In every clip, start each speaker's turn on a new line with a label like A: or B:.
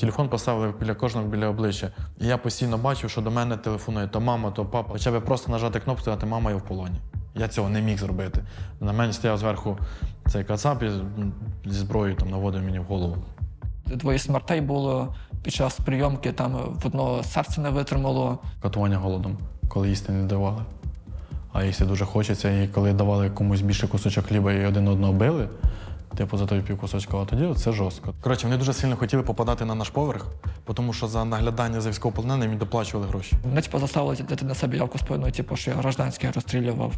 A: Телефон поставили біля кожного біля обличчя. І я постійно бачив, що до мене телефонує то мама, то папа. Хоча б просто нажати кнопку, сказати, мама, я в полоні. Я цього не міг зробити. На мене стояв зверху цей кацап і зі зброєю там наводив мені в голову.
B: Двоє смертей було під час прийомки, там в одного серце не витримало.
A: Катування голодом, коли їсти не давали. А їсти дуже хочеться, і коли давали комусь більше кусочок хліба і один одного били, типу за той пів кусочка, а тоді це жорстко. Коротше, вони дуже сильно хотіли попадати на наш поверх, тому що за наглядання за військовополоненим їм доплачували гроші.
B: Мене типу, заставили дати на себе явку спину, типу, що я гражданський розстрілював.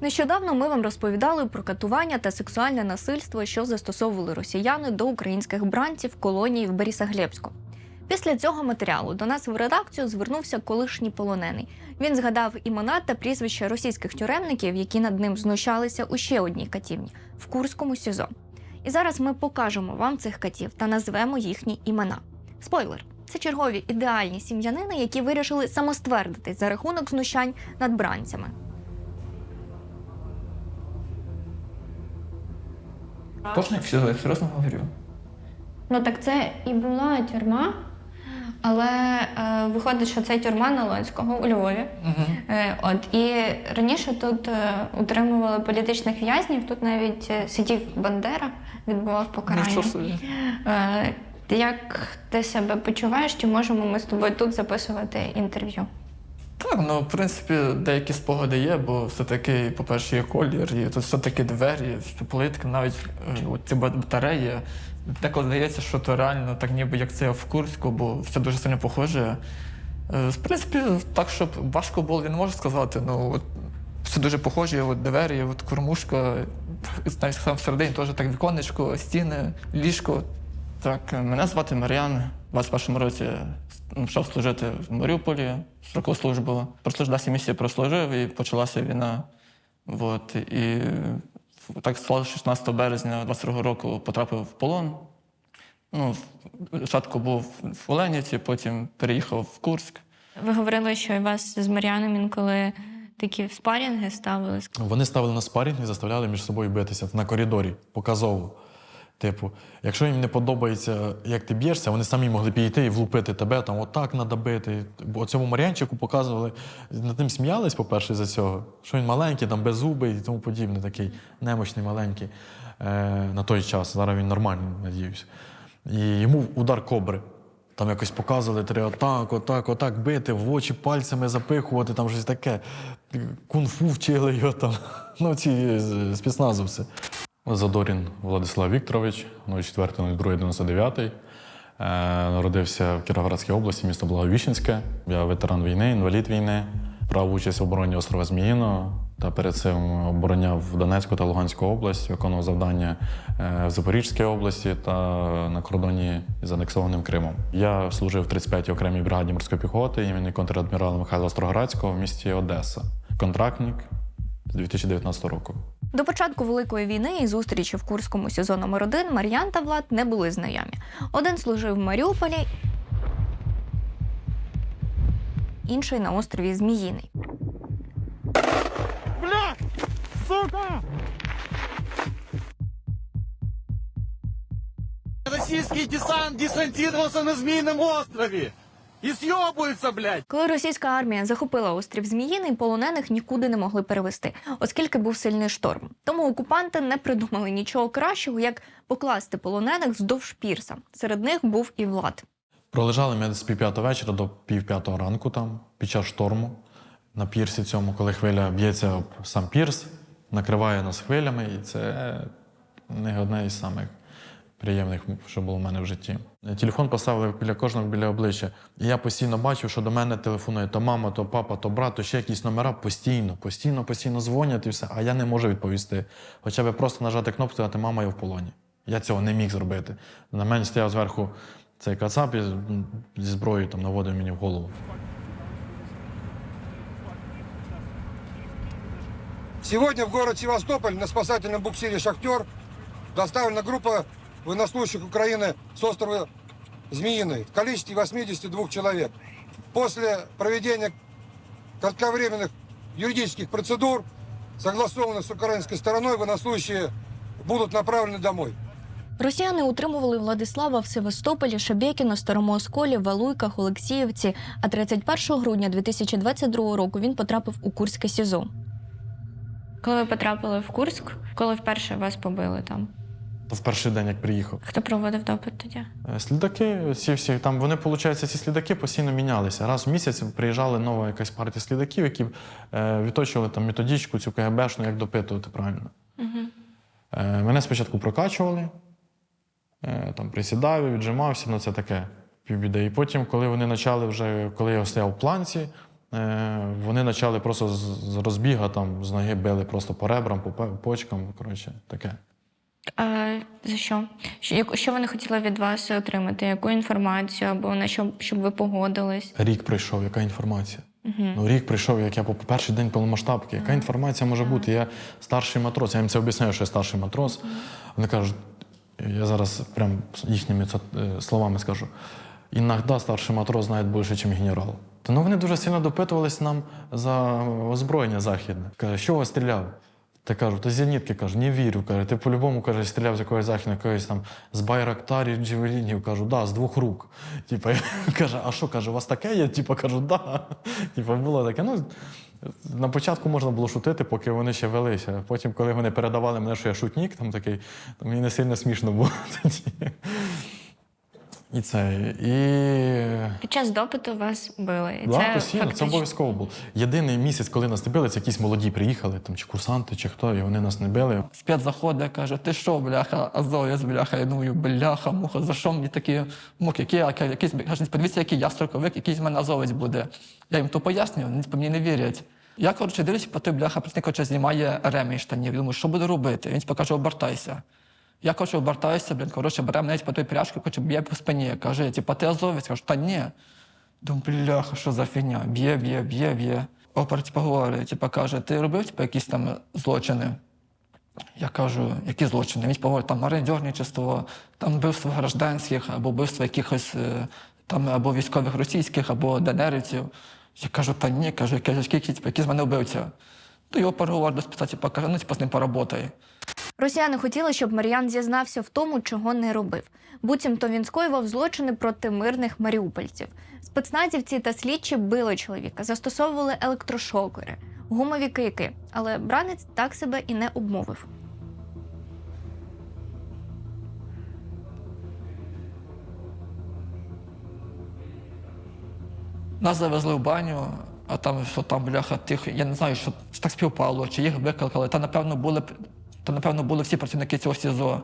C: Нещодавно ми вам розповідали про катування та сексуальне насильство, що застосовували росіяни до українських бранців колонії в Борисоглебську. Після цього матеріалу до нас в редакцію звернувся колишній полонений. Він згадав імена та прізвища російських тюремників, які над ним знущалися у ще одній катівні в Курському СІЗО. І зараз ми покажемо вам цих катів та назвемо їхні імена. Спойлер: це чергові ідеальні сім'янини, які вирішили самоствердитись за рахунок знущань над бранцями.
B: Точно як всі серйозно говорю.
D: Ну так це і була тюрма, але е, виходить, що це тюрма Налонського у Львові.
B: Угу.
D: Е, от і раніше тут е, утримували політичних в'язнів. Тут навіть е, сидів Бандера, відбував покарання. Е, як ти себе почуваєш? Чи можемо ми з тобою тут записувати інтерв'ю?
B: Так, ну в принципі, деякі спогади є, бо все-таки, по-перше, є колір, і тут все-таки двері, що політика, навіть е, ці батареї. Деколи здається, що то реально так ніби як це в Курську, бо все дуже сильно похоже. Е, В принципі, так, щоб важко було, я не можу сказати. Ну, от, все дуже похоже, от двері, от кормушка, навіть сам всередині теж так віконечко, стіни, ліжко. Так, е, мене звати Мар'ян. У 21-му році почав служити в Маріуполі, строкову службу. Прослужив 10 місяців прослужив і почалася війна. От, і так склалося 16 березня 22 року потрапив в полон. Ну, спочатку був в Оленівці, потім переїхав в Курськ.
D: Ви говорили, що і вас з Мар'яном інколи такі спарінги ставили.
A: Вони ставили на спарінг і заставляли між собою битися на коридорі, показово. Типу, якщо їм не подобається, як ти б'єшся, вони самі могли підійти і влупити тебе, там отак треба бити. Бо цьому Мар'янчику показували, над ним сміялись, по-перше, за цього, що він маленький, там беззубий і тому подібне, такий немощний, маленький е, на той час. Зараз він нормальний, надіюсь. І йому удар кобри. Там якось показували, треба отак, отак, отак бити, в очі пальцями запихувати, там щось таке. Кунг-фу вчили його там. Ну, ці е, спецназовці. Задорін Владислав Вікторович, 04.02.99. Е, Народився в Кіровоградській області, місто Благовіщенське. Я ветеран війни, інвалід війни. Брав участь в обороні острова Зміїного та перед цим обороняв Донецьку та Луганську область, виконував завдання е, в Запорізькій області та на кордоні з анексованим Кримом. Я служив в 35-й окремій бригаді морської піхоти імені контрадмірала Михайла Строградського в місті Одеса. Контрактник з 2019 року.
C: До початку Великої війни і зустрічі в Курському СІЗО номер 1 Мар'ян та Влад не були знайомі. Один служив в Маріуполі, інший на острові Зміїний.
E: Российский десант десантировался на Змеином острове. И съебывается, блядь.
C: Коли російська армія захопила острів Зміїний, полонених нікуди не могли перевести, оскільки був сильний шторм. Тому окупанти не придумали нічого кращого, як покласти полонених вздовж пірса. Серед них був і Влад.
A: Пролежали ми з пів п'ятого вечора до пів п'ятого ранку там, під час шторму на пірсі цьому, коли хвиля б'ється об сам пірс, накриває нас хвилями, і це не одне із самих приємних, що було в мене в житті. Телефон поставили біля кожного біля обличчя. І я постійно бачив, що до мене телефонує то мама, то папа, то брат, то ще якісь номера постійно, постійно, постійно дзвонять і все, а я не можу відповісти. Хоча б просто нажати кнопку, сказати, мама, я в полоні. Я цього не міг зробити. На мене стояв зверху цей кацап і зі зброєю там наводив мені в голову.
F: Сегодня в город Севастополь на спасательном буксире «Шахтер» доставлена группа военнослужащих Украины с острова Змеиный в количестве 82 человек. После проведения кратковременных юридических процедур, согласованных с украинской стороной, военнослужащие будут направлены домой.
C: Росіяни утримували Владислава в Севастополі, Шебекіно, Старому Осколі, Валуйках, Олексіївці. А 31 грудня 2022 року він потрапив у Курське СІЗО.
D: Коли ви потрапили в Курськ, коли вперше вас побили там?
A: То в перший день, як приїхав.
D: Хто проводив допит тоді?
A: Е, Слідаки, ці всі там вони, виходить, ці слідаки постійно мінялися. Раз в місяць приїжджала нова якась партія слідаків, які е, відточували там методичку, цю КГБшну, як допитувати правильно. Е, мене спочатку прокачували, е, там присідав, віджимався, ну це таке півбіди. І потім, коли вони почали вже, коли я стояв в планці, е, вони почали просто з з розбіга там з ноги били просто по ребрам, по почкам. Коротше, таке.
D: А, за що? що? Що вони хотіли від вас отримати? Яку інформацію або на що щоб ви погодились?
A: Рік пройшов, яка інформація? Ну, рік прийшов, як я по перший день повномасштабки. Яка інформація може бути? Я старший матрос. Я їм це об'ясняю, що я старший матрос. Вони кажуть, я зараз прям їхніми е, словами скажу. Іногда старший матрос знає більше, ніж генерал. Та ну вони дуже сильно допитувались нам за озброєння західне. Каже, що вас стріляв? Та кажу, та зенітки кажу, не вірю. Каже, ти по-любому каже, стріляв з якоїсь західної, якоїсь там з байрактарів, джевелінів. Кажу, да, з двох рук. Типа, каже, а що каже, у вас таке є? Типа, кажу, да. Типа, було таке. Ну, на початку можна було шутити, поки вони ще велися. Потім, коли вони передавали мене, що я шутник, там такий, то мені не сильно смішно було тоді. І це. І
D: Під час допиту вас били. І
A: Да,
D: це
A: постійно, це обов'язково було. Єдиний місяць, коли нас не били, це якісь молоді приїхали, там, чи курсанти, чи хто, і вони нас не били.
B: Спец заходить, каже, ти що, бляха, азовець, бляха. Я думаю, бляха, муха, за що мені такі муки? Які, я- якийсь, каже, подивіться, який я строковик, який з мене азовець буде. Я їм то пояснюю, вони мені не вірять. Я, коротше, дивлюся, по той бляха, працівник, коротше, знімає ремінь штанів. Я думаю, що буду робити? Він покаже, обертайся. Я коротше, обертаюся, блін, коротше, беремо навіть по той пряжку, коротше, б'є по спині. Каже, типа, ти азовець? Кажу, та ні. Думаю, бляха, що за фігня? Б'є, б'є, б'є, б'є. Опер, типа, говорить, типа, каже, ти робив типа, якісь там злочини? Я кажу, які злочини? Він говорить, там мародерничество, там вбивство гражданських, або вбивство якихось е, там або військових російських, або ДНРівців. Я кажу, та ні, кажу, я кажу, скільки, типу, які з мене вбивця? То його переговор до спитати, типу, ну, типу, з ним поработай.
C: Росіяни хотіли, щоб Мар'ян зізнався в тому, чого не робив. Буцімто він скоював злочини проти мирних маріупольців. Спецназівці та слідчі били чоловіка, застосовували електрошокери, гумові кийки, але бранець так себе і не обмовив.
B: Нас завезли в баню, а там що там бляха тих, я не знаю, що так співпало, чи їх викликали. Та напевно були та напевно були всі працівники цього СІЗО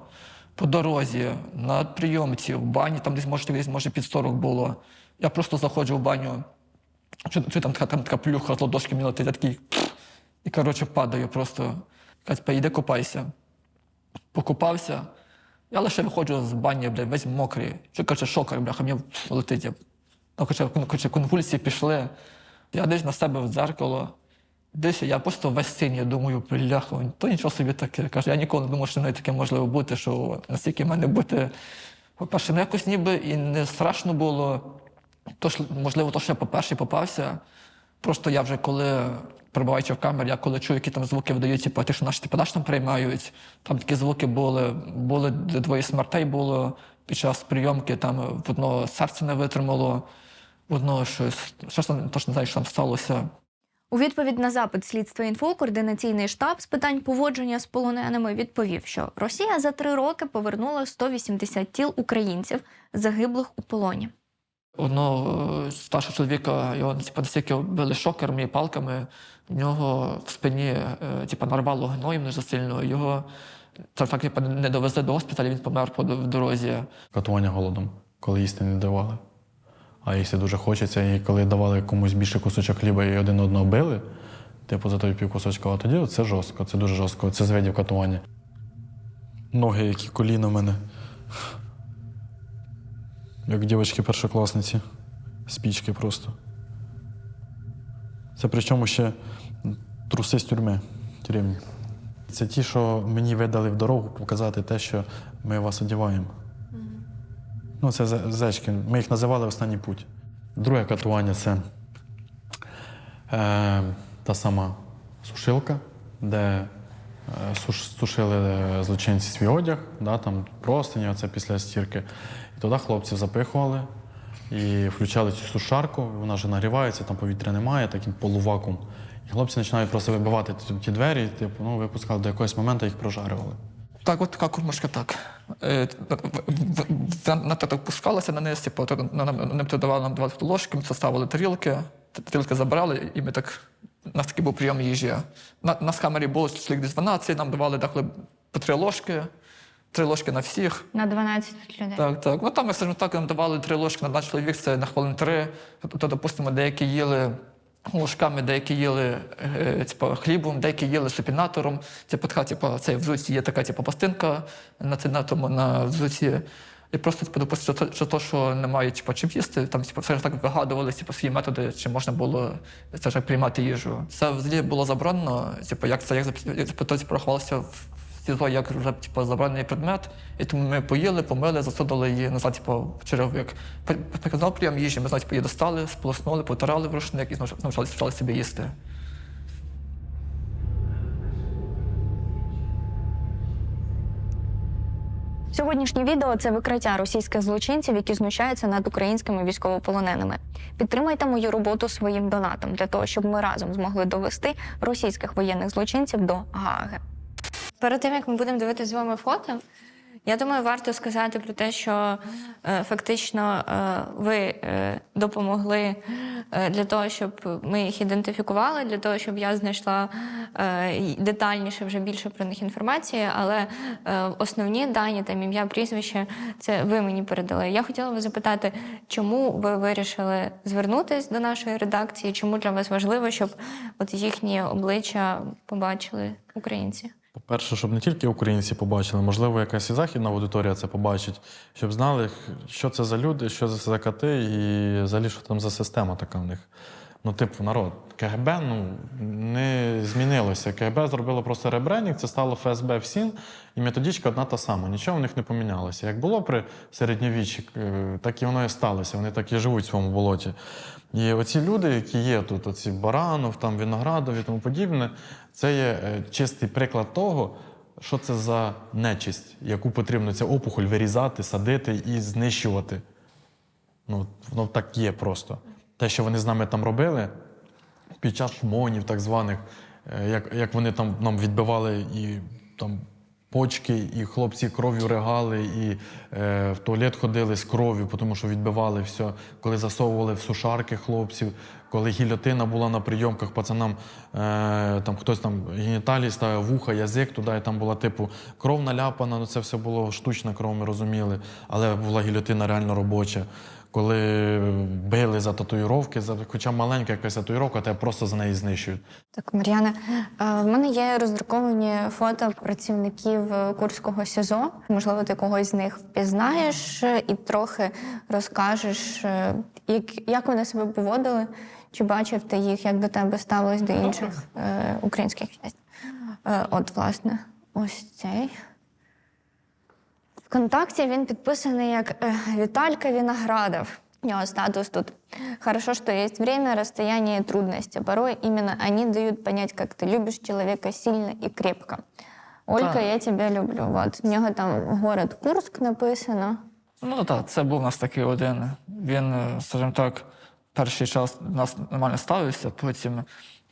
B: по дорозі, на прийомці, в бані, там десь може, десь, може під 40 було. Я просто заходжу в баню, чи, чи там, там така плюха з ладошки мені летить, я такий і коротше падаю просто. Каже, йди купайся. Покупався. Я лише виходжу з бані, блядь, весь мокрий. Що каже, шокер, бляха, мені летить. Ну, хоча конвульсії пішли. Я десь на себе в дзеркало. Десь я просто весь синій, я думаю, бляха, то нічого собі таке. Каже, я ніколи не думав, що навіть таке можливо бути, що настільки в мене бути. По-перше, ну якось ніби і не страшно було. Тож, можливо, то, що я по-перше попався. Просто я вже коли, перебуваючи в камері, я коли чую, які там звуки видають, типу, ті, що наші типу, наш там приймають, там такі звуки були, були двоє смертей було під час прийомки, там в серце не витримало, одного щось, щось там точно не знаю, що там сталося.
C: У відповідь на запит слідства інфо координаційний штаб з питань поводження з полоненими відповів, що Росія за три роки повернула 180 тіл українців, загиблих у полоні.
B: Одного е, старшого чоловіка, його типу, настільки били шокерами і палками, в нього в спині типу, нарвало гноєм дуже сильно. Його це так типу, не довезли до госпіталю, він помер по в дорозі.
A: Катування голодом, коли їсти не давали. А їсти дуже хочеться, і коли давали комусь більше кусочок хліба і один одного били, типу за той пів кусочка, а тоді це жорстко, це дуже жорстко. Це з видів катування. Ноги, які коліна в мене. Як дівчатки першокласниці. Спічки просто. Це причому ще труси з тюрми тюремні. Це ті, що мені видали в дорогу показати те, що ми вас одягаємо. Ну, це зе- зечки. Ми їх називали останній путь. Друге катування це е, та сама сушилка, де е, суш- сушили е, злочинці свій одяг, да, там простині, оце після стірки. І туди хлопців запихували і включали цю сушарку, вона вже нагрівається, там повітря немає, такий полувакуум. І хлопці починають просто вибивати ті двері, типу, ну, випускали до якогось моменту їх прожарювали.
B: Так, от така кормушка так. Е, в- в- в- На так опускалася на низ, то на- на- нам давали нам давали ложки, ми заставили тарілки, т- тарілки забрали, і ми так. У нас такий був прийом їжі. На, нас камері було чоловік десь 12, нам давали деколи по три ложки, три ложки на всіх.
C: На 12 людей.
B: Так, так. Ну там, як скажімо так, нам давали три ложки на два чоловік, це на хвилин три. Тобто, допустимо, деякі їли ложками, деякі їли е, типу, хлібом, деякі їли супінатором. Типу, така, типу, це взуті є така типу, пластинка на, це- тому, на взуті. І просто, типу, допустимо, що, то- що немає типу, чим їсти, там типу, все ж так вигадували типу, свої методи, чи можна було це ж, приймати їжу. Це взагалі було заборонено, типу, як це як, зап- як типу, то типу, рахувалося в СІЗО як вже типу, заборонений предмет. І тому ми поїли, помили, засудили її назад, типу, в черевик. Приказав прийом їжі, ми знаєте, типу, її достали, сполоснули, потирали в рушник і навчали, навчали собі їсти.
G: Сьогоднішнє відео це викриття російських злочинців, які знущаються над українськими військовополоненими. Підтримайте мою роботу своїм донатом для того, щоб ми разом змогли довести російських воєнних злочинців до Гааги.
C: Перед тим як ми будемо дивитися з вами фото, я думаю, варто сказати про те, що е, фактично е, ви е, допомогли е, для того, щоб ми їх ідентифікували, для того, щоб я знайшла е, детальніше вже більше про них інформації. Але е, основні дані там ім'я, прізвище це ви мені передали. Я хотіла вас запитати, чому ви вирішили звернутися до нашої редакції? Чому для вас важливо, щоб от їхні обличчя побачили українці?
A: По-перше, щоб не тільки українці побачили, можливо, якась і західна аудиторія це побачить, щоб знали, що це за люди, що це за кати, і взагалі, що там за система така в них. Ну, типу, народ, КГБ ну, не змінилося. КГБ зробило просто ребрендінг, це стало ФСБ всім, і методичка одна та сама. Нічого в них не помінялося. Як було при середньовіччі, е, так і воно і сталося. Вони так і живуть в своєму болоті. І оці люди, які є тут, оці Баранов, там Виноградов і тому подібне, це є е, чистий приклад того, що це за нечисть, яку потрібно ця опухоль вирізати, садити і знищувати. Ну, воно так є просто. Те, що вони з нами там робили під час шмонів, так званих, е, як, як вони там нам відбивали і там почки, і хлопці кров'ю ригали, і е, в туалет ходили з кров'ю, тому що відбивали все. Коли засовували в сушарки хлопців, коли гільотина була на прийомках, пацанам е, там хтось там геніталії ставив, вуха, язик туди, і там була типу кров наляпана, ну це все було штучна кров, ми розуміли, але була гільотина реально робоча. Коли били за татуїровки, за хоча маленька якась татуїровка, тебе просто за неї знищують.
C: Так, Мар'яна, е, в мене є роздруковані фото працівників е, Курського СІЗО. Можливо, ти когось з них впізнаєш і трохи розкажеш, е, як, як вони себе поводили, чи бачив ти їх, як до тебе ставилось до інших е, українських в'язнів. Е, от, власне, ось цей. Вконтакті він підписаний як е, Віталька Виноградов. У него статус тут. Хорошо, что есть время, расстояние и трудности. Порой именно они дают понять, как ты любишь человека сильно и крепко. Ольга,
B: Так.
C: я тебя люблю. Вот. У нього там город Курск написано.
B: Ну так, це був у нас такий один. Він, е, скажімо так, перший час до нас нормально ставився, потім,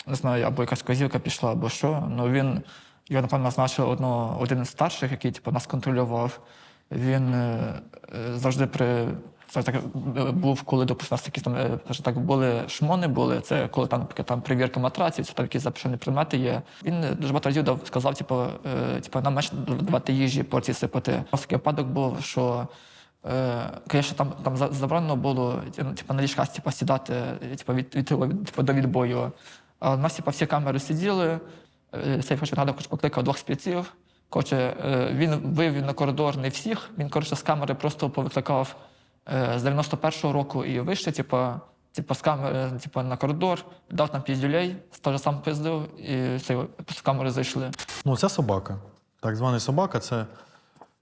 B: не знаю, або якась казівка пішла, або що. Ну він, його, напевно, назначив одного, один із старших, який типу, нас контролював. Він е, завжди при. Це так е, був, коли допустимо, такі там, е, так, були шмони були. Це коли там, там перевірка матраців, це там якісь запрошені предмети є. Він дуже багато разів сказав, типу, типу, нам менше давати їжі, порції сипати. Нас такий випадок був, що Звісно, там, там заборонено було ну, типу, на ліжках типу, сідати типу, від, від, типу, до відбою. А у нас типу, всі камери сиділи. Е, Цей хоч нагадав, покликав двох спеців. Коротше, е, він вивів на коридор не всіх. Він коротше, з камери просто повикликав е, з 91-го року і вище, типу, типу, з камери типу, на коридор, дав там піздюлей, теж сам пиздив, і все, з камери зайшли.
A: Ну, це собака. Так званий собака це,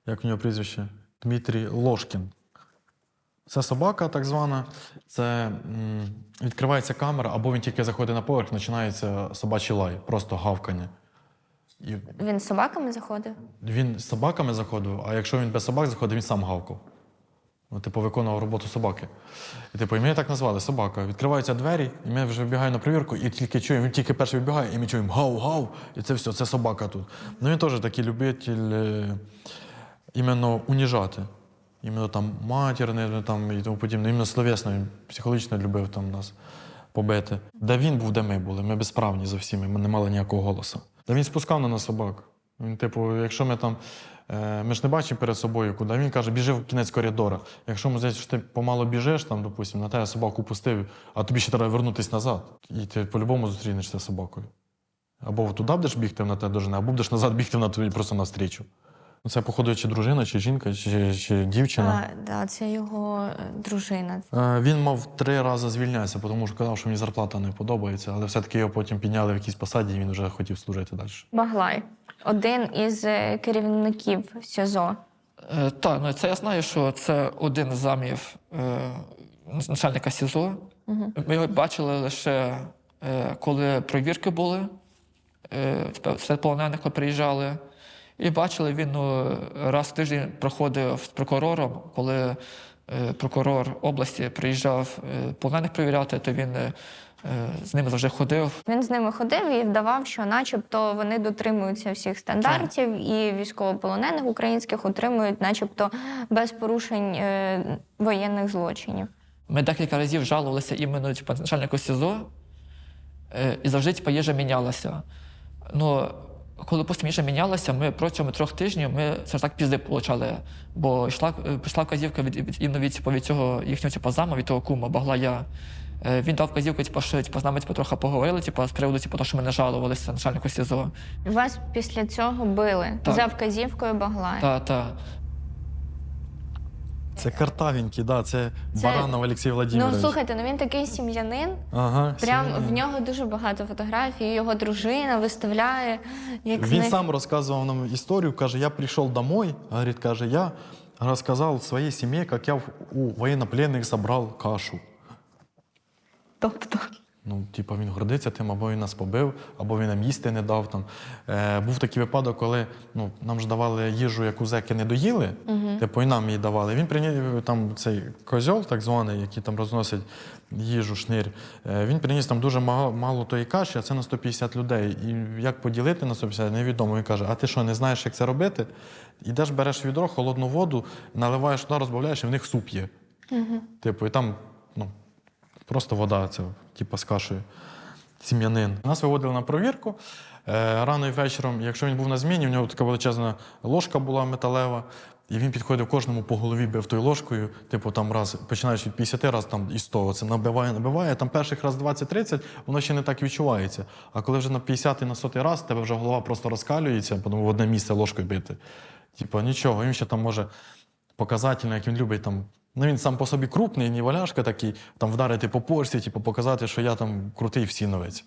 A: як у нього прізвище, Дмитрій Ложкін. Це собака, так звана. Це м, відкривається камера, або він тільки заходить на поверх, починається собачий лай, просто гавкання. І
D: Він з собаками заходив?
A: він з собаками заходив, а якщо він без собак заходив, він сам гавкав. Ну, типу, виконував роботу собаки. І типу, і мене так назвали собака. Відкриваються двері, і ми вже вибігаємо на перевірку, і тільки чуємо, він тільки перший вибігає, і ми чуємо гав-гав, і це все, це собака тут. Ну він теж такий любитель е, іменно уніжати. Іменно там матірне там, і тому подібне. Іменно словесно, він психологічно любив там нас побити. Де він був, де ми були. Ми безправні за всіми, ми не мали ніякого голосу. Та він спускав на нас собак. Він, типу, якщо ми там. е, Ми ж не бачимо перед собою, куди. Він каже, біжи в кінець коридора. Якщо ми здається, що ти помало біжиш, там, допустимо, на тебе собаку пустив, а тобі ще треба вернутися назад. І ти по-любому зустрінешся з собакою. Або туди будеш бігти на те дожини, або будеш назад бігти на тобі просто навстрічу. Ну, Це, походу, чи дружина, чи жінка, чи, чи дівчина.
D: А, да, це його е, дружина.
A: Е, Він мав три рази звільнятися, тому що казав, що мені зарплата не подобається, але все-таки його потім підняли в якійсь посаді, і він вже хотів служити далі.
D: Баглай. Один із е, керівників СІЗО.
B: Е, так, ну це я знаю, що це один з замів е, начальника СІЗО. Ми його бачили лише е, коли провірки були, е, серед полонених коли приїжджали. І бачили, він ну, раз в тиждень проходив з прокурором, коли е, прокурор області приїжджав е, полонених перевіряти, то він е, з ними завжди ходив.
D: Він з ними ходив і вдавав, що, начебто, вони дотримуються всіх стандартів, і військовополонених українських отримують, начебто, без порушень воєнних злочинів.
B: Ми декілька разів жалувалися іменно начальнику СІЗО, і завжди їжа мінялася. Ну, коли їжа мінялася, ми протягом трьох тижнів ми це ж так пізди получали. Бо йшла, прийшла вказівка від, від, іменно від, типу, від цього їхнього типу, зама, від того кума, Баглая. Е, Він дав вказівку, типу, що типу, з нами типу, трохи поговорили, типу, з приводу типу, того, що ми не жалувалися начальнику СІЗО.
D: Вас після цього били
B: Так.
D: за вказівкою Баглая.
B: Так, та.
A: Це Картавенький, да, це,
D: Це-
A: Баранов Олексій
D: Ну слухайте, ну він такий сім'янин.
A: ага,
D: Прям
A: сім'янин.
D: в нього дуже багато фотографій. Його дружина виставляє. Як
A: Він
D: них-
A: сам розказував нам історію, каже, я прийшов домой, говорить, каже, я розказав своїй сім'ї, як я у воєннопленних забрав кашу.
D: Тобто.
A: Ну, типу, він гордиться тим, або він нас побив, або він нам їсти не дав. Там. Е, був такий випадок, коли ну, нам ж давали їжу, яку зеки не доїли, типу, і нам її давали. Він приніс там цей козьол, так званий, який там розносить їжу, шнир. Е, він приніс там дуже мало, мало тої каші, а це на 150 людей. І як поділити на 150, невідомо. Він каже: А ти що, не знаєш, як це робити? Ідеш, береш відро, холодну воду, наливаєш туди, розбавляєш, і в них суп є. Типу, і там, ну, Просто вода, це типу з кашею. Сім'янин. Нас виводили на провірку. Е, рано і вечором, якщо він був на зміні, в нього така величезна ложка була металева, і він підходив кожному по голові бив тою ложкою, типу там раз, починаючи від 50 раз там і 100, це набиває, набиває. Там перших раз 20-30, воно ще не так відчувається. А коли вже на 50 і на 100 раз, тебе вже голова просто розкалюється, тому в одне місце ложкою бити. Типу, нічого, він ще там може показательно, як він любить там. Ну, він сам по собі крупний, не валяшка такий, там вдарити по почті, типу, показати, що я там крутий всіновець.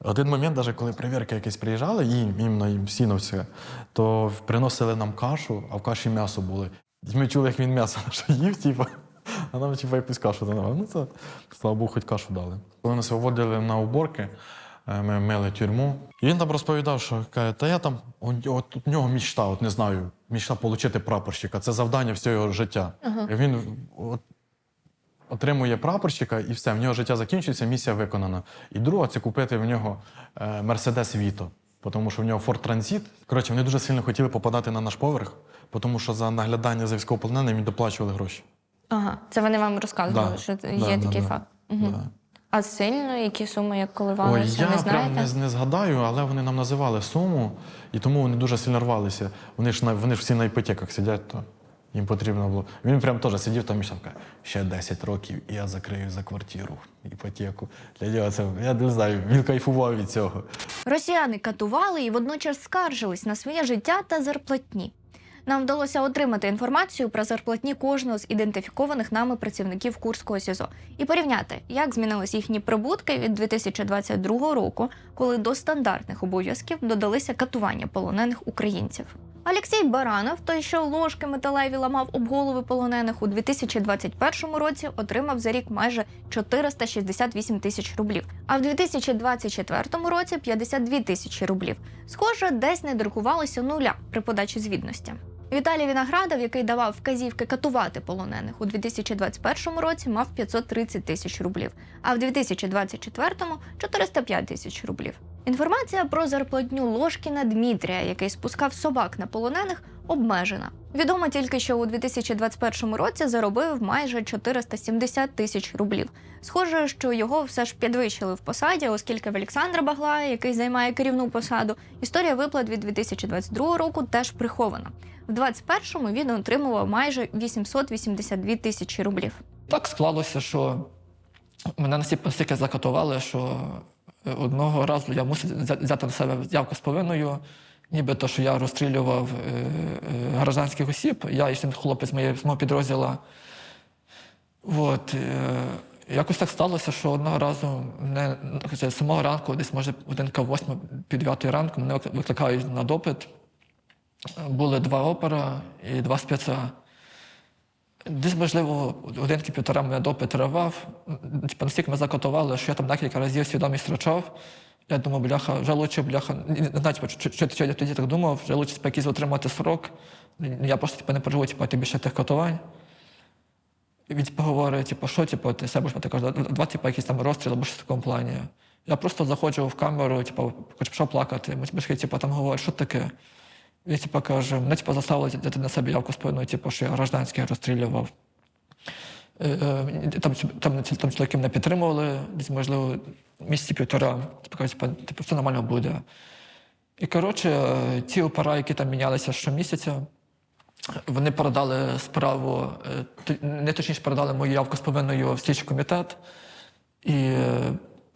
A: Один момент, навіть коли перевірки якісь приїжджали, їм, іменно їм всіновці, то приносили нам кашу, а в каші м'ясо було. І ми чули, як він м'ясо наше їв, типу, а нам типу, якусь кашу давали. Ну, це, слава Богу, хоч кашу дали. Коли нас виводили на уборки, е, ми мили тюрму. І він там розповідав, що каже, та я там, от, у нього мічта, от не знаю, мічта отримати прапорщика. Це завдання всього його життя. І він от, отримує прапорщика, і все, в нього життя закінчується, місія виконана. І друга це купити в нього Мерседес Віто, тому що в нього Ford Transit. Коротше, вони дуже сильно хотіли попадати на наш поверх, тому що за наглядання за військовополоненим їм доплачували гроші.
D: Ага, це вони вам розказували,
A: Да,
D: що є
A: да, да,
D: такий
A: да.
D: факт. Угу.
A: Да.
D: А сильно, які суми, як
A: Ой, я
D: не знаєте?
A: прям не, не згадаю, але вони нам називали суму, і тому вони дуже сильно рвалися. Вони ж на вони ж всі на іпотеках сидять, то їм потрібно було. Він прям теж сидів там і каже, ще 10 років, і я закрию за квартиру іпотеку. Для нього це я не знаю, він кайфував від цього.
C: Росіяни катували і водночас скаржились на своє життя та зарплатні. Нам вдалося отримати інформацію про зарплатні кожного з ідентифікованих нами працівників Курського СІЗО і порівняти, як змінились їхні прибутки від 2022 року, коли до стандартних обов'язків додалися катування полонених українців. Олексій Баранов, той, що ложки металеві ламав об голови полонених у 2021 році, отримав за рік майже 468 тисяч рублів, а в 2024 році 52 тисячі рублів. Схоже, десь не друкувалося нуля при подачі звітності. Віталій Віноградов, який давав вказівки катувати полонених у 2021 році, мав 530 тисяч рублів, а в 2024 – 405 тисяч рублів. Інформація про зарплатню Ложкіна Дмитрія, який спускав собак на полонених, обмежена. Відомо тільки, що у 2021 році заробив майже 470 тисяч рублів. Схоже, що його все ж підвищили в посаді, оскільки в Олександра Баглая, який займає керівну посаду, історія виплат від 2022 року теж прихована. В 2021-му він отримував майже 882 тисячі рублів.
B: Так склалося, що мене настільки закатували, що одного разу я мусив взяти на себе явку з повинною, ніби то, що я розстрілював е, е, гражданських осіб. Я і ще хлопець мого підрозділу. От, е, якось так сталося, що одного разу мене з самого ранку, десь може годинка 8 під 9 ранку, мене викликають на допит. Були два опера і два спеца. Десь, можливо, годинки півтора мене допит тривав. Типу, настільки мене закотували, що я там декілька разів свідомість втрачав. Я думав, бляха, вже лучше, бляха. Не знаю, типу, що, що я тоді так думав, вже лучше типу, якийсь отримати срок. Я просто типу, не переживу типу, ще тих катувань. Він типу, говорить, типу, що типу, ти себе ти кажеш, два типу, якісь там розстріли або щось в такому плані. Я просто заходжу в камеру, типу, хоч пішов плакати. Ми типу, типу, там говорять, що таке. Він типу, каже, мене типу, заставили взяти на себе явку спиною, типу, що я гражданський розстрілював. Е, е, Там, там, там чоловіки мене підтримували, десь, можливо, місяці півтора. Типу, типу, все нормально буде. І коротше, ті опера, які там мінялися щомісяця, вони передали справу, е, не точніше передали мою явку з повинною в слідчий комітет. І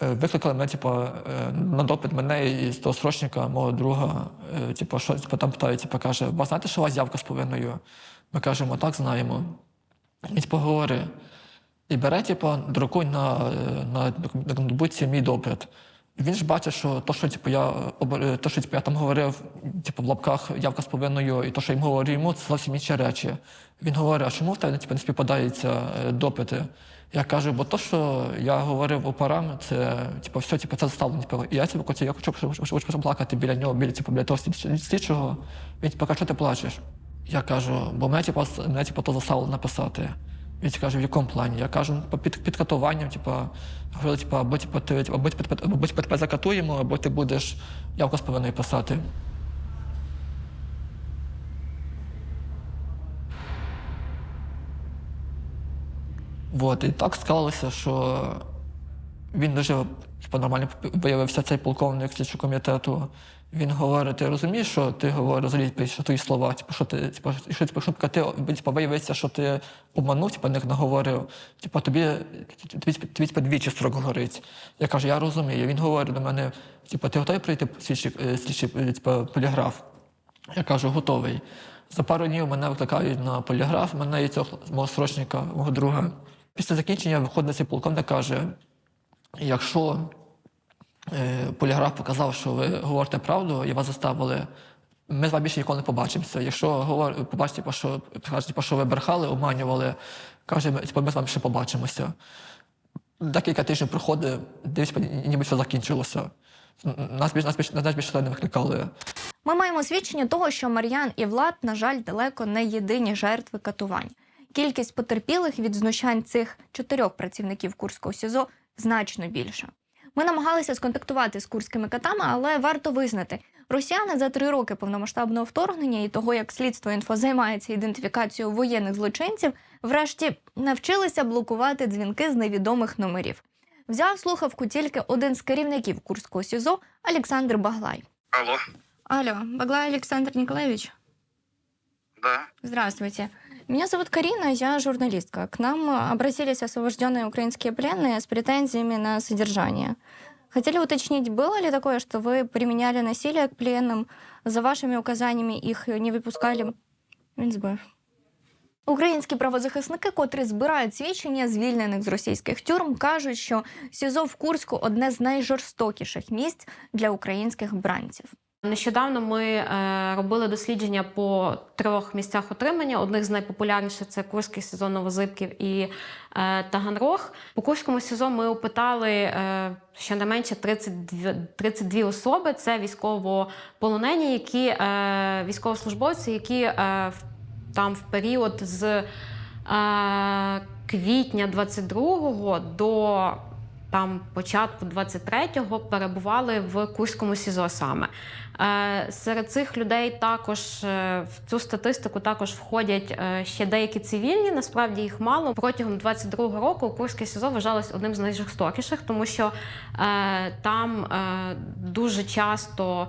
B: викликали мене, типу, е, на допит мене і того срочника, мого друга. е, Типу, що типу, там питають, типу, каже, ви знаєте, що у вас явка з повинною? Ми кажемо, так, знаємо. Він типу, говорить, і бере, типу, друкуй на, на, на, на ноутбуці мій допит. Він ж бачить, що то, що типу, я, е, то, що типу, я там говорив, типу, в лапках явка з повинною, і то, що я їм говорю йому, це зовсім інші речі. Він говорить, а чому в тебе типу, не співпадаються е, допити? Я кажу, бо то, що я говорив операм, це типу, все, типу, це заставлено. Типу, і я типу, я хочу плакати біля нього, біля, типу, біля того слідчого. Він типу, каже, що ти плачеш? Я кажу, бо мене, типу, мене типу, то заставили написати. Він каже, в якому плані? Я кажу, «Ну, під, катуванням, типу, говорили, типу, або, типу, ти, або, типу, або типу, тебе закатуємо, або ти будеш явку з повинною писати. Вот, і так склалося, що він дуже типу, нормально виявився цей полковник слідчого комітету. Він говорить, ти розумієш, що ти говориш взагалі, що твої слова, типу, що ти, типу, що, типу, що ти типу, виявиться, що ти обманув, типу, не наговорив, типу, тобі, тобі, тобі типу, двічі строк горить. Я кажу, я розумію. Він говорить до мене, типу, ти готовий пройти слідчий, е, слідчий е, типу, поліграф? Я кажу, готовий. За пару днів мене викликають на поліграф, мене і цього мого срочника, мого друга. Після закінчення виходить цей полковник каже: якщо поліграф показав, що ви говорите правду і вас заставили, ми з вами більше ніколи не побачимося. Якщо говор, побачите, типу, що, кажуть, типу, що ви брехали, обманювали, каже, ми, типу, з вами ще побачимося. Декілька тижнів проходить, дивись, ніби все закінчилося. Нас більше, нас більше, нас більше не викликали.
C: Ми маємо свідчення того, що Мар'ян і Влад, на жаль, далеко не єдині жертви катувань. Кількість потерпілих від знущань цих чотирьох працівників Курського СІЗО значно більша. Ми намагалися сконтактувати з курськими катами, але варто визнати, росіяни за три роки повномасштабного вторгнення і того, як слідство інфо займається ідентифікацією воєнних злочинців, врешті навчилися блокувати дзвінки з невідомих номерів. Взяв слухавку тільки один з керівників Курського СІЗО Олександр Баглай.
H: Алло,
C: Алло, Баглай Александр Николаевич.
H: да.
C: Здравствуйте. Меня зовут Карина, я журналистка. К нам обратились освобожденные украинские пленные с претензиями на содержание. Хотели уточнить, было ли такое, что вы применяли насилие к пленным, за вашими указаниями их не выпускали Він збив. Українські правозахисники, котрі збирають свідчення звільнених з російських тюрм, кажуть, що СІЗО в Курську одне з найжорстокіших місць для українських бранців.
I: Нещодавно ми е, робили дослідження по трьох місцях отримання. Одних з найпопулярніших це Курський сезон Новозибків і е, Таганрог. По Курському СІЗО ми опитали е, щонайменше 32, 32 особи. Це військовополонені, які військовослужбовці, які там в період з квітня 22-го до там початку 23-го перебували в Курському СІЗО саме. Е, серед цих людей також е, в цю статистику також входять е, ще деякі цивільні. Насправді їх мало. Протягом 22-го року Курське СІЗО вважалось одним з найжорстокіших, тому що там дуже часто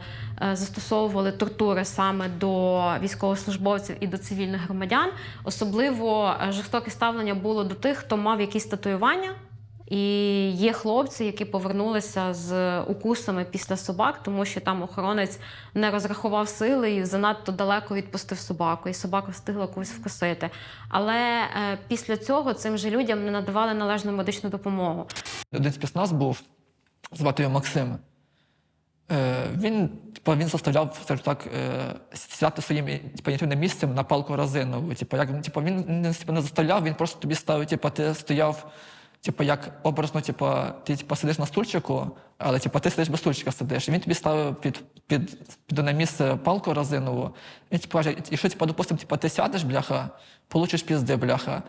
I: застосовували тортури саме до військовослужбовців і до цивільних громадян. Особливо жорстоке ставлення було до тих, хто мав якісь татуювання. І є хлопці, які повернулися з укусами після собак, тому що там охоронець не розрахував сили і занадто далеко відпустив собаку, і собака встигла когось вкусити. Але е, після цього цим же людям не надавали належну медичну допомогу.
B: Один спецназ був, звати його Максим. Е, він, типу, він заставляв скажімо так, е, сідати своїм інтимним місцем на палку резинову. Типу, як, типу, він типу, не заставляв, він просто тобі ставив, типу, ти стояв, типу, як образно, типу, ти типу, сидиш на стульчику, але типу, ти сидиш без стульчика сидиш. І він тобі ставив під, під, під одне місце палку резинову. Він типу, каже, якщо, типу, допустимо, типу, ти сядеш, бляха, получиш пізди, бляха.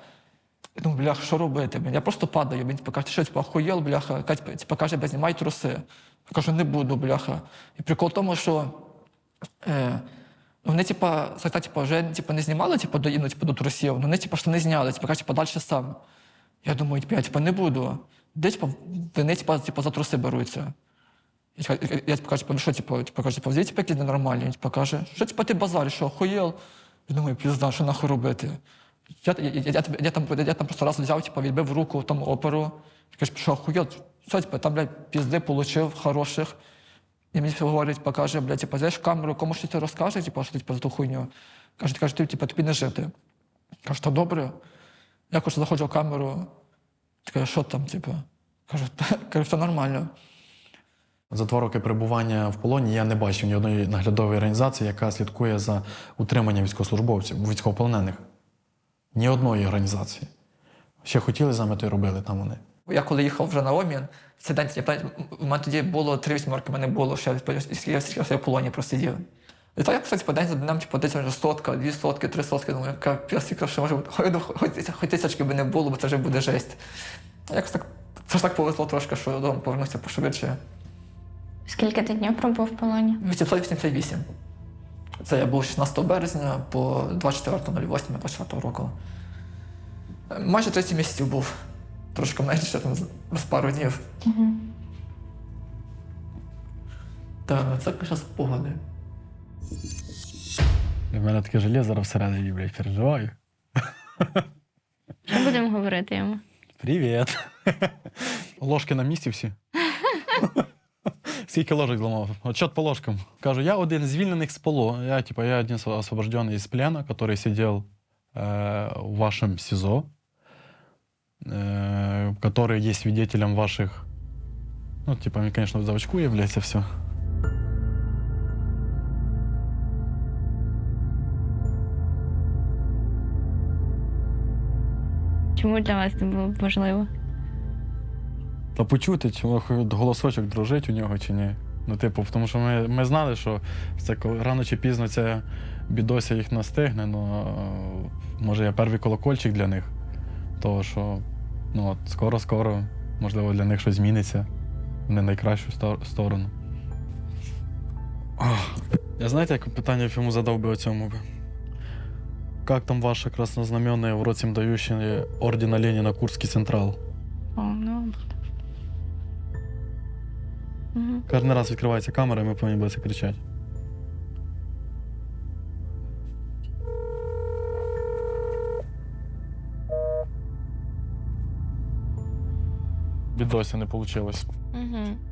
B: Я думаю, бляха, що робити? Я просто падаю. Він типу, каже, ти що, типу, охуєл, бляха. Кать, типу, каже, «Бля, знімай труси. Я кажу, не буду, бляха. І прикол в тому, що е, вони, типа, типу, вже типу, не знімали типу, до, ну, типу, до трусів, ну, вони типу, штани зняли, типу, кажуть, типу, далі сам. Я думаю, я типу, не буду. Де, типу, вони типу, типу, за труси беруться. Я, я, я типу, кажу, типу, що, типу, типу, кажу, типу, типу, якісь ненормальні. Типу, каже, що типу, ти базариш, що, охуєл? Я думаю, пізда, що нахуй робити? Я, я, я, я, я, там, я там просто раз взяв, типу, відбив руку тому оперу. Каже, що охуєл? Що, типу, там, блядь, пізди получив хороших. І мені говорить, покаже, блядь, типу, знаєш камеру, кому щось розкаже, типу, що ти типу, за ту хуйню. Каже, каже, ти, типу, тобі не жити. Кажу, та добре. Я кажу, заходжу в камеру. Ти каже, що там, типу? Кажу, кажу, все нормально.
A: За два роки перебування в полоні я не бачив ні одної наглядової організації, яка слідкує за утриманням військовослужбовців, військовополонених. Ні одної організації. Ще хотіли замити робили там вони.
B: Я коли їхав вже на обмін, в цей день я пам'ятаю, у мене тоді було три вісьмерки, в мене було ще я в полоні просидів. І так я кстати, по день за днем, типу, десь вже сотка, дві сотки, три сотки. Думаю, яка ще може бути. Хоч, хоч, тисячки би не було, бо це вже буде жесть. Якось так, це ж так повезло трошки, що додому повернувся пошвидше.
D: Скільки ти днів пробув в полоні?
B: 888. Це я був 16 березня по 24.08.24 року. Майже 30 місяців був. Трошки менше, там, з- пару днів.
D: Угу.
B: Так, це зараз спогади.
A: У мене таке железо зараз всередині, блядь, переживаю.
D: Що будемо говорити йому?
A: Привіт. Ложки на місці всі. Скільки ложок зламав? Отчет по ложкам. Кажу, я один з звільнених з полу. Я, типа, я один освобожденный из плена, который сидел э, в вашем СИЗО, э, который есть свидетелем ваших... Ну, типа, мне, конечно, за очку является все.
D: Чому для вас це було важливо?
A: Та почути, чи голосочок дрожить у нього чи ні. Ну, типу, тому що ми, ми знали, що це рано чи пізно ця бідося їх настигне. Ну, може, я перший колокольчик для них. Того, що ну, от, скоро-скоро, можливо, для них щось зміниться в не найкращу стор- сторону. Ах, я знаєте, яке питання б йому задав би оцьому би? Как там ваша краснознаменная в році дающая ордена Ленина Курский Централ?
D: О, ну. Угу.
A: Кожен раз відкривається камера, повинні були це кричати. Відосі не вийшло.
D: Угу.